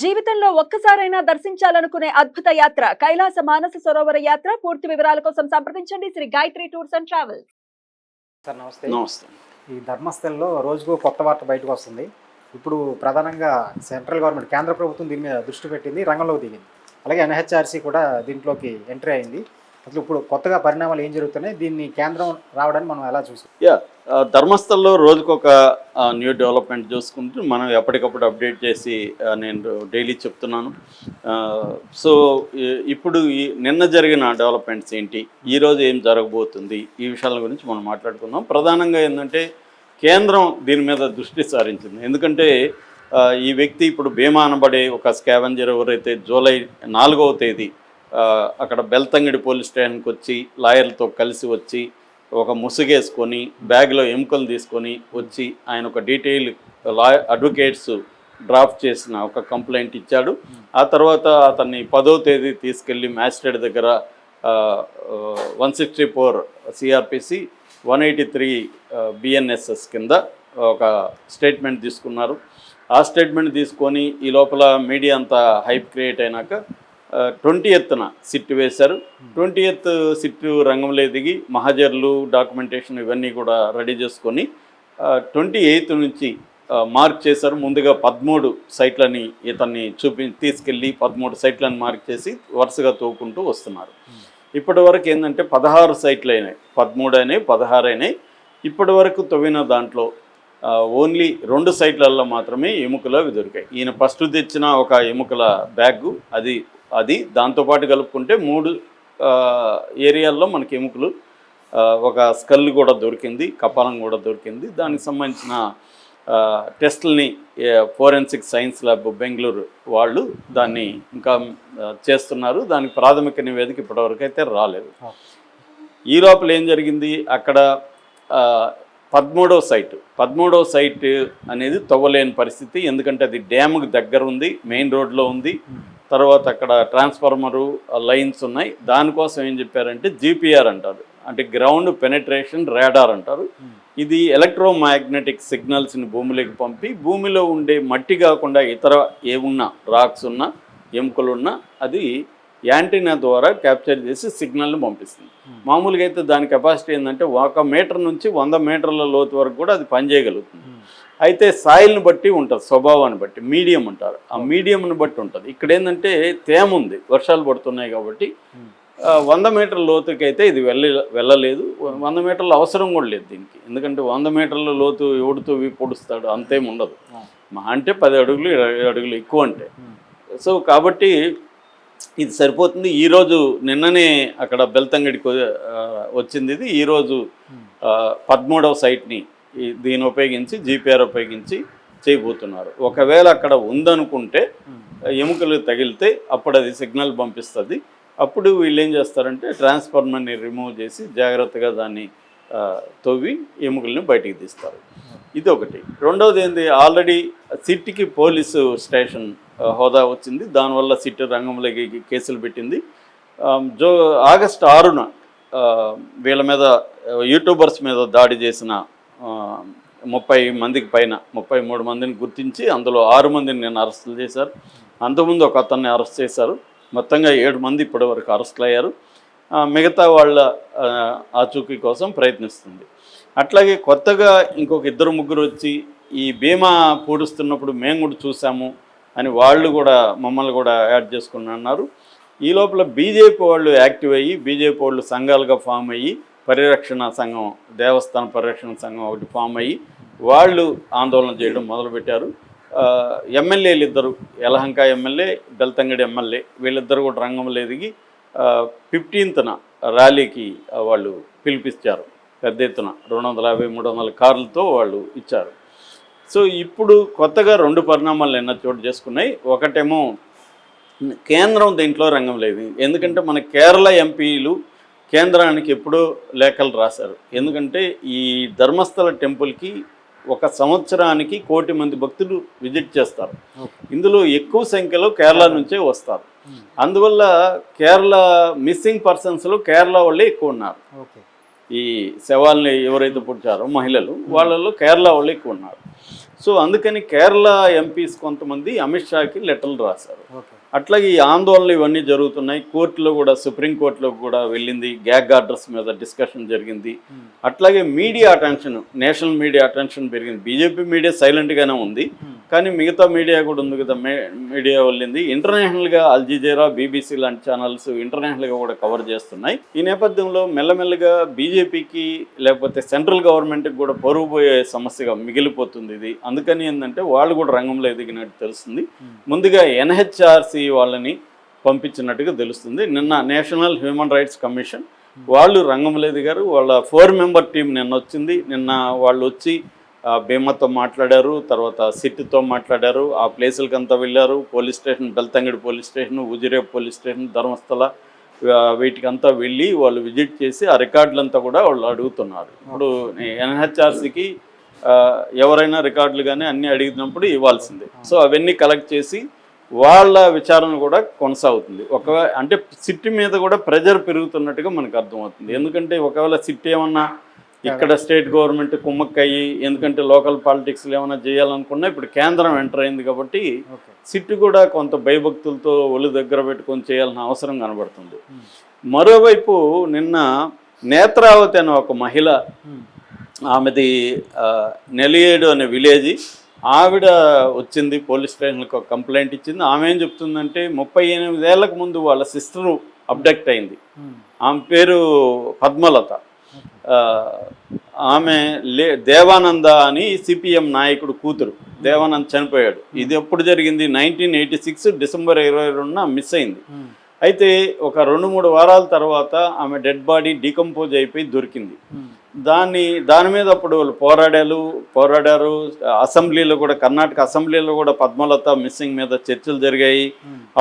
జీవితంలో ఒక్కసారైనా దర్శించాలనుకునే అద్భుత యాత్ర కైలాస మానస సరోవర యాత్ర. పూర్తి వివరాల కోసం సంప్రదించండి. Shri Gayatri tours and travels. Sir నమస్తే. నమస్తే. ఈ ధర్మస్థలంలో రోజుకు కొత్త వార్త బయటకు వస్తుంది. ఇప్పుడు ప్రధానంగా సెంట్రల్ గవర్నమెంట్ కేంద్ర ప్రభుత్వం దీని మీద దృష్టి పెట్టింది రంగంలోకి దిగింది. అలాగే ఎన్హెచ్ఆర్సీ కూడా దీంట్లోకి ఎంట్రీ అయింది. అసలు ఇప్పుడు కొత్తగా పరిణామాలు ఏం జరుగుతున్నాయి? దీన్ని కేంద్రం రావడానికి మనం ఎలా చూసాం? యా ధర్మస్థల్లో రోజుకొక న్యూ డెవలప్మెంట్ చూసుకుంటూ మనం ఎప్పటికప్పుడు అప్డేట్ చేసి నేను డైలీ చెప్తున్నాను. సో ఇప్పుడు ఈ నిన్న జరిగిన డెవలప్మెంట్స్ ఏంటి? ఈరోజు ఏం జరగబోతుంది? ఈ విషయాల గురించి మనం మాట్లాడుకుందాం. ప్రధానంగా ఏంటంటే కేంద్రం దీని మీద దృష్టి సారించింది. ఎందుకంటే ఈ వ్యక్తి ఇప్పుడు భీమా అనబడే ఒక స్కావెంజర్ ఎవరైతే జూలై నాలుగవ తేదీ అక్కడ బెల్తంగిడి పోలీస్ స్టేషన్కి వచ్చి లాయర్లతో కలిసి వచ్చి ఒక ముసుగేసుకొని బ్యాగ్లో ఎముకలు తీసుకొని వచ్చి ఆయన ఒక డీటెయిల్ లా అడ్వకేట్స్ డ్రాఫ్ట్ చేసిన ఒక కంప్లైంట్ ఇచ్చాడు. ఆ తర్వాత అతన్ని పదో తేదీ తీసుకెళ్ళి మ్యాజిస్ట్రేట్ దగ్గర one sixty four CrPC one eighty three BNSS కింద ఒక స్టేట్మెంట్ తీసుకున్నారు. ఆ స్టేట్మెంట్ తీసుకొని ఈ లోపల మీడియా అంతా హైప్ క్రియేట్ అయినాక ట్వంటీ ఎత్తున సిట్ వేశారు. ట్వంటీ ఎత్ సిట్ రంగంలో దిగి మహాజర్లు డాక్యుమెంటేషన్ ఇవన్నీ కూడా రెడీ చేసుకొని ట్వంటీ ఎయిత్ నుంచి మార్క్ చేశారు. ముందుగా పదమూడు సైట్లని ఇతన్ని చూపి తీసుకెళ్ళి పదమూడు సైట్లను మార్క్ చేసి వరుసగా తోకుంటూ వస్తున్నారు. ఇప్పటి వరకు ఏంటంటే పదహారు సైట్లు అయినాయి పదమూడు అయినాయి పదహారు అయినాయి. ఇప్పటి వరకు తవ్విన దాంట్లో ఓన్లీ రెండు సైట్లలో మాత్రమే ఎముకలు అవి దొరికాయి. ఈయన ఫస్ట్ తెచ్చిన ఒక ఎముకల బ్యాగ్ అది అది దాంతోపాటు కలుపుకుంటే మూడు ఏరియాల్లో మనకి ఎముకలు ఒక స్కల్ కూడా దొరికింది కపాలం కూడా దొరికింది. దానికి సంబంధించిన ఆ, టెస్టుల్ని ఫోరెన్సిక్ సైన్స్ ల్యాబ్ బెంగళూరు వాళ్ళు దాన్ని ఇంకా చేస్తున్నారు. దానికి ప్రాథమిక నివేదిక ఇప్పటివరకు అయితే రాలేదు. ఈ లోపల ఏం జరిగింది? అక్కడ పదమూడవ సైట్ పదమూడవ సైట్ అనేది తవ్వలేని పరిస్థితి. ఎందుకంటే అది డ్యామ్కి దగ్గర ఉంది మెయిన్ రోడ్లో ఉంది. తర్వాత అక్కడ ట్రాన్స్ఫార్మరు లైన్స్ ఉన్నాయి. దానికోసం ఏం చెప్పారంటే జీపీఆర్ అంటారు. అంటే గ్రౌండ్ పెనట్రేషన్ రాడార్ అంటారు. ఇది ఎలక్ట్రోమాగ్నెటిక్ సిగ్నల్స్ని భూమిలోకి పంపి భూమిలో ఉండే మట్టి కాకుండా ఇతర ఏమున్నా రాక్స్ ఉన్నా ఎముకలున్నా అది యాంటీనా ద్వారా క్యాప్చర్ చేసి సిగ్నల్ని పంపిస్తుంది. మామూలుగా అయితే దాని కెపాసిటీ ఏంటంటే ఒక మీటర్ నుంచి వంద మీటర్ల లోతు వరకు కూడా అది పనిచేయగలుగుతుంది. అయితే సాయిల్ని బట్టి ఉంటుంది స్వభావాన్ని బట్టి మీడియం అంటారు ఆ మీడియంని బట్టి ఉంటుంది. ఇక్కడ ఏంటంటే తేమ ఉంది వర్షాలు పడుతున్నాయి కాబట్టి వంద మీటర్ల లోతుకి అయితే ఇది వెళ్ళ వెళ్ళలేదు. వంద మీటర్ల అవసరం కూడా లేదు దీనికి. ఎందుకంటే వంద మీటర్ల లోతు ఎవడుతూ పొడుస్తాడు అంతేం ఉండదు. మా అంటే పది అడుగులు ఇరవై అడుగులు ఎక్కువ అంటే. సో కాబట్టి ఇది సరిపోతుంది. ఈరోజు నిన్ననే అక్కడ బెల్తంగడికి వచ్చింది ఇది. ఈరోజు పదమూడవ సైట్ని ఈ దీన్ని ఉపయోగించి జీపీఆర్ ఉపయోగించి చేయబోతున్నారు. ఒకవేళ అక్కడ ఉందనుకుంటే ఎముకలు తగిలితే అప్పుడు అది సిగ్నల్ పంపిస్తుంది. అప్పుడు వీళ్ళు ఏం చేస్తారంటే ట్రాన్స్ఫార్మర్ని రిమూవ్ చేసి జాగ్రత్తగా దాన్ని తవ్వి ఎముకల్ని బయటికి తీస్తారు. ఇది ఒకటి. రెండవది ఏంది? ఆల్రెడీ సిట్కి పోలీసు స్టేషన్ హోదా వచ్చింది. దానివల్ల సిట్ రంగంలోకి కేసులు పెట్టింది. జో ఆగస్ట్ ఆరున వీళ్ళ మీద యూట్యూబర్స్ మీద దాడి చేసిన ముప్పై మందికి పైన ముప్పై మూడు మందిని గుర్తించి అందులో ఆరు మందిని నేను అరెస్టులు చేశారు. అంతకుముందు ఒక అతన్ని అరెస్ట్ చేశారు. మొత్తంగా ఏడు మంది ఇప్పటివరకు అరెస్టులు అయ్యారు మిగతా వాళ్ళ ఆచూకీ కోసం ప్రయత్నిస్తుంది. అట్లాగే కొత్తగా ఇంకొక ఇద్దరు ముగ్గురు వచ్చి ఈ బీమా పూడుస్తున్నప్పుడు మేము కూడా చూసాము అని వాళ్ళు కూడా మమ్మల్ని కూడా యాడ్ చేసుకుని అన్నారు. ఈ లోపల బీజేపీ వాళ్ళు యాక్టివ్ అయ్యి బీజేపీ వాళ్ళు సంఘాలుగా ఫామ్ అయ్యి పరిరక్షణ సంఘం దేవస్థాన పరిరక్షణ సంఘం ఒకటి ఫామ్ అయ్యి వాళ్ళు ఆందోళన చేయడం మొదలుపెట్టారు. ఎమ్మెల్యేలు ఇద్దరు యలహంక ఎమ్మెల్యే బెల్తంగడి ఎమ్మెల్యే వీళ్ళిద్దరు కూడా రంగంలో ఎదిగి ఫిఫ్టీన్త్న ర్యాలీకి వాళ్ళు పిలిపిస్తారు పెద్ద ఎత్తున రెండు వందల యాభై మూడు వందల కార్లతో వాళ్ళు ఇచ్చారు. సో ఇప్పుడు కొత్తగా రెండు పరిణామాలు నిన్న చోటు చేసుకున్నాయి. ఒకటేమో కేంద్రం దీంట్లో రంగం లేదు. ఎందుకంటే మన కేరళ ఎంపీలు కేంద్రానికి ఎప్పుడో లేఖలు రాశారు. ఎందుకంటే ఈ ధర్మస్థల టెంపుల్కి ఒక సంవత్సరానికి కోటి మంది భక్తులు విజిట్ చేస్తారు. ఇందులో ఎక్కువ సంఖ్యలో కేరళ నుంచే వస్తారు. అందువల్ల కేరళ మిస్సింగ్ పర్సన్స్లో కేరళ వాళ్ళే ఎక్కువ ఉన్నారు. ఈ శవాల్ని ఎవరైతే పుట్టారో మహిళలు వాళ్ళలో కేరళ వాళ్ళు ఎక్కువ ఉన్నారు. సో అందుకని కేరళ ఎంపీస్ కొంతమంది అమిత్ షాకి లెటర్లు రాశారు. అట్లాగే ఈ ఆందోళనలు ఇవన్నీ జరుగుతున్నాయి. కోర్టులో కూడా సుప్రీంకోర్టులో కూడా వెళ్ళింది. గ్యాగ్ ఆర్డర్స్ మీద డిస్కషన్ జరిగింది. అట్లాగే media attention national media attention పెరిగింది. బీజేపీ మీడియా సైలెంట్గానే ఉంది. కానీ మిగతా మీడియా కూడా ఉంది కదా మీడియా వెళ్ళింది. ఇంటర్నేషనల్గా అల్జీజేరా బీబీసీ లాంటి ఛానల్స్ ఇంటర్నేషనల్గా కూడా కవర్ చేస్తున్నాయి. ఈ నేపథ్యంలో మెల్లమెల్లగా బీజేపీకి లేకపోతే సెంట్రల్ గవర్నమెంట్కి కూడా పరువు పోయే సమస్యగా మిగిలిపోతుంది ఇది. అందుకని ఏంటంటే వాళ్ళు కూడా రంగంలో ఎదిగినట్టు తెలుస్తుంది. ముందుగా ఎన్హెచ్ఆర్సి వాళ్ళని పంపించినట్టుగా తెలుస్తుంది. నిన్న నేషనల్ హ్యూమన్ రైట్స్ కమిషన్ వాళ్ళు రంగంలో ఎదిగారు. వాళ్ళ ఫోర్ మెంబర్ టీం నిన్న వచ్చింది. నిన్న వాళ్ళు వచ్చి భీమతో మాట్లాడారు తర్వాత సిట్తో మాట్లాడారు ఆ ప్లేసులకి అంతా వెళ్ళారు police station Belthangady police station Ujire police station Dharmasthala వీటికి వీటికంతా వెళ్ళి వాళ్ళు విజిట్ చేసి ఆ రికార్డులంతా కూడా వాళ్ళు అడుగుతున్నారు. ఇప్పుడు ఎన్హెచ్ఆర్సీకి ఎవరైనా రికార్డులు కానీ అన్నీ అడిగినప్పుడు ఇవ్వాల్సిందే. సో అవన్నీ కలెక్ట్ చేసి వాళ్ళ విచారణ కూడా కొనసాగుతుంది. ఒకవేళ అంటే సిట్టి మీద కూడా ప్రెజర్ పెరుగుతున్నట్టుగా మనకు అర్థమవుతుంది. ఎందుకంటే ఒకవేళ సిట్ ఏమన్నా ఇక్కడ స్టేట్ గవర్నమెంట్ కుమ్మక్కయ్యి ఎందుకంటే లోకల్ పాలిటిక్స్లో ఏమైనా చేయాలనుకున్నా ఇప్పుడు కేంద్రం ఎంటర్ అయింది కాబట్టి సిట్టు కూడా కొంత భయభక్తులతో ఒళ్ళు దగ్గర పెట్టుకొని చేయాల్సిన అవసరం కనబడుతుంది. మరోవైపు నిన్న నేత్రావతి అనే ఒక మహిళ ఆమెది నెలియేడు అనే విలేజ్ ఆవిడ వచ్చింది పోలీస్ స్టేషన్కి ఒక కంప్లైంట్ ఇచ్చింది. ఆమె ఏం చెప్తుందంటే ముప్పై ఎనిమిదేళ్ళకు ముందు వాళ్ళ సిస్టరు అబ్డక్ట్ అయింది. ఆమె పేరు పద్మలత. ఆమె లే దేవానంద అని సిపిఎం నాయకుడు కూతురు. దేవానంద్ చనిపోయాడు. ఇది ఎప్పుడు జరిగింది? నైన్టీన్ ఎయిటీ సిక్స్ డిసెంబర్ ఇరవై రెండున మిస్ అయింది. అయితే ఒక రెండు మూడు వారాల తర్వాత ఆమె డెడ్ బాడీ డీకంపోజ్ అయిపోయి దొరికింది. దాన్ని దాని మీద అప్పుడు వాళ్ళు పోరాడారు పోరాడారు. అసెంబ్లీలో కూడా కర్ణాటక అసెంబ్లీలో కూడా పద్మలత మిస్సింగ్ మీద చర్చలు జరిగాయి.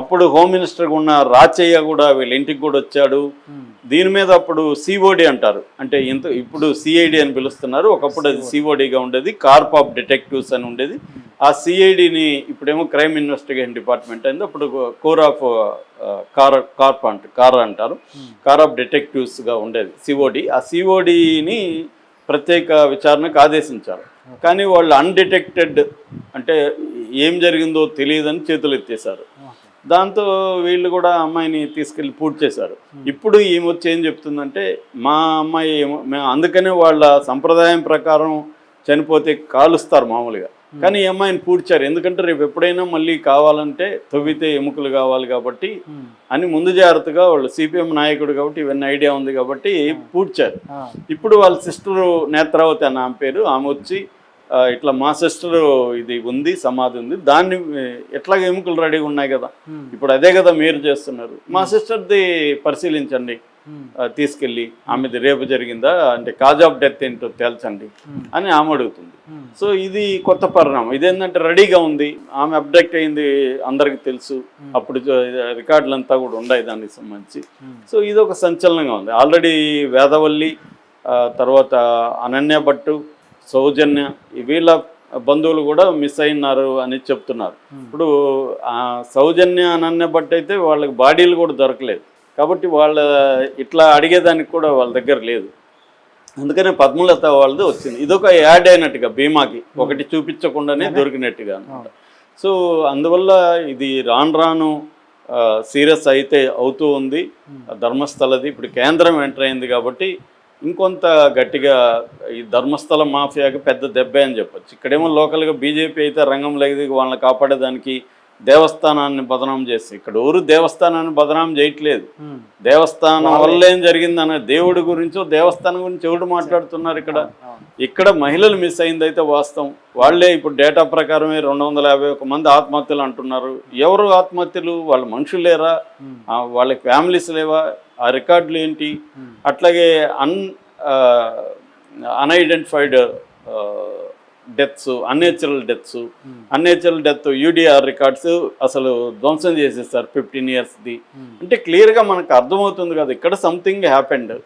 అప్పుడు హోమ్ మినిస్టర్గా ఉన్న రాచయ్య కూడా వీళ్ళ ఇంటికి కూడా వచ్చాడు. దీని మీద అప్పుడు సిఓడి అంటారు. అంటే ఇంత ఇప్పుడు సిఐడి అని పిలుస్తున్నారు. ఒకప్పుడు అది సిఓడిగా ఉండేది. కార్ప్ ఆఫ్ డిటెక్టివ్స్ అని ఉండేది. ఆ సిఐడిని ఇప్పుడేమో క్రైమ్ ఇన్వెస్టిగేషన్ డిపార్ట్మెంట్ అయింది. అప్పుడు కోర్ ఆఫ్ కార్ కార్ప్ అంట కార్ అంటారు. కార్ ఆఫ్ డిటెక్టివ్స్గా ఉండేది సిఓడి ఆ సిఓడిని ప్రత్యేక విచారణకు ఆదేశించారు. కానీ వాళ్ళు అన్డిటెక్టెడ్ అంటే ఏం జరిగిందో తెలియదని చేతులు ఎత్తేసారు దాంతో వీళ్ళు కూడా అమ్మాయిని తీసుకెళ్ళి పూర్తి చేశారు. ఇప్పుడు ఈమె వచ్చి ఏం చెప్తుందంటే మా అమ్మాయి మేము అందుకనే వాళ్ళ సంప్రదాయం ప్రకారం చనిపోతే కాలుస్తారు మామూలుగా. కానీ ఈ అమ్మాయిని పూడ్చారు. ఎందుకంటే రేపు ఎప్పుడైనా మళ్ళీ కావాలంటే తవ్వితే ఎముకలు కావాలి కాబట్టి అని ముందు జాగ్రత్తగా వాళ్ళు సిపిఎం నాయకుడు కాబట్టి ఇవన్నీ ఐడియా ఉంది కాబట్టి పూడ్చారు. ఇప్పుడు వాళ్ళ సిస్టరు నేత్రావతి అన్న ఆమె పేరు. ఆమె వచ్చి ఇట్లా మా సిస్టర్ ఇది ఉంది సమాధి ఉంది. దాన్ని ఎట్లాగ ఎముకలు రెడీగా ఉన్నాయి కదా. ఇప్పుడు అదే కదా మీరు చేస్తున్నారు. మా సిస్టర్ది పరిశీలించండి. తీసుకెళ్ళి ఆమెది రేపు జరిగిందా అంటే కాజ్ ఆఫ్ డెత్ ఏంటో తేల్చండి అని ఆమె అడుగుతుంది. సో ఇది కొత్త పరిణామం. ఇదేంటంటే రెడీగా ఉంది ఆమె అప్డేట్ అయింది అందరికి తెలుసు. అప్పుడు రికార్డులు అంతా కూడా ఉన్నాయి దానికి సంబంధించి. సో ఇది ఒక సంచలనంగా ఉంది. ఆల్రెడీ వేదవల్లి తర్వాత అనన్య భట్టు సౌజన్య వీళ్ళ బంధువులు కూడా మిస్ అయినారు అని చెప్తున్నారు. ఇప్పుడు ఆ సౌజన్య అనన్య భట్ అయితే వాళ్ళకి బాడీలు కూడా దొరకలేదు. కాబట్టి వాళ్ళ ఇట్లా అడిగేదానికి కూడా వాళ్ళ దగ్గర లేదు. అందుకనే పద్మలత వాళ్ళది వచ్చింది. ఇదొక యాడ్ అయినట్టుగా బీమాకి ఒకటి చూపించకుండానే దొరికినట్టుగా అనమాట సో అందువల్ల ఇది రాను రాను సీరియస్ అయితే అవుతూ ఉంది. ధర్మస్థలది. ఇప్పుడు కేంద్రం ఎంటర్ అయింది కాబట్టి ఇంకొంత గట్టిగా ఈ ధర్మస్థల మాఫియాకి పెద్ద దెబ్బే అని చెప్పొచ్చు. ఇక్కడేమో లోకల్గా బీజేపీ అయితే రంగంలో ఎదిగి వాళ్ళని కాపాడేదానికి దేవస్థానాన్ని బదనాం చేసి ఇక్కడ ఊరు దేవస్థానాన్ని బదనాం చేయట్లేదు. దేవస్థానం వల్ల ఏం జరిగిందనే దేవుడి గురించో దేవస్థానం గురించి ఎవడు మాట్లాడుతున్నారు ఇక్కడ? ఇక్కడ మహిళలు మిస్ అయింది అయితే వాస్తవం. వాళ్ళే ఇప్పుడు డేటా ప్రకారమే రెండు వందల యాభై ఒక మంది ఆత్మహత్యలు అంటున్నారు. ఎవరు ఆత్మహత్యలు? వాళ్ళ మనుషులు లేరా? వాళ్ళకి ఫ్యామిలీస్ లేవా? ఆ రికార్డులు ఏంటి? అట్లాగే అన్ unidentified deaths unnatural deaths. Unnatural death UDR records అసలు ధ్వంసం చేసేస్తారు ఫిఫ్టీన్ ఇయర్స్ది అంటే క్లియర్గా మనకు అర్థమవుతుంది కదా ఇక్కడ సంథింగ్ హ్యాపెండ్.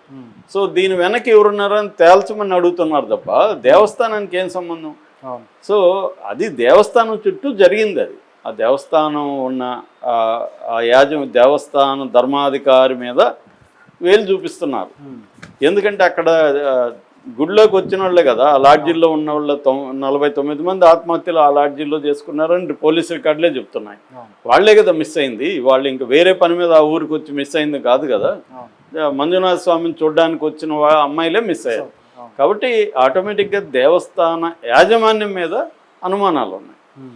సో దీని వెనక ఎవరున్నారని తేల్చమని అడుగుతున్నారు తప్ప దేవస్థానానికి ఏం సంబంధం? సో అది దేవస్థానం చుట్టూ జరిగింది అది. ఆ దేవస్థానం ఉన్న ఆ- యాజం దేవస్థానం ధర్మాధికారి మీద వేలు చూపిస్తున్నారు. ఎందుకంటే అక్కడ గుడిలోకి వచ్చిన వాళ్ళే కదా ఆ లాడ్జీల్లో ఉన్న వాళ్ళ నలభై తొమ్మిది మంది ఆత్మహత్యలు ఆ లాడ్జీల్లో చేసుకున్నారని పోలీస్ రికార్డులే చెప్తున్నాయి. వాళ్ళే కదా మిస్ అయింది. వాళ్ళు ఇంకా వేరే పని మీద ఆ ఊరికి వచ్చి మిస్ అయింది కాదు కదా. మంజునాథ స్వామిని చూడడానికి వచ్చిన వా- అమ్మాయిలే మిస్ అయ్యారు. కాబట్టి ఆటోమేటిక్గా దేవస్థాన యాజమాన్యం మీద అనుమానాలు ఉన్నాయి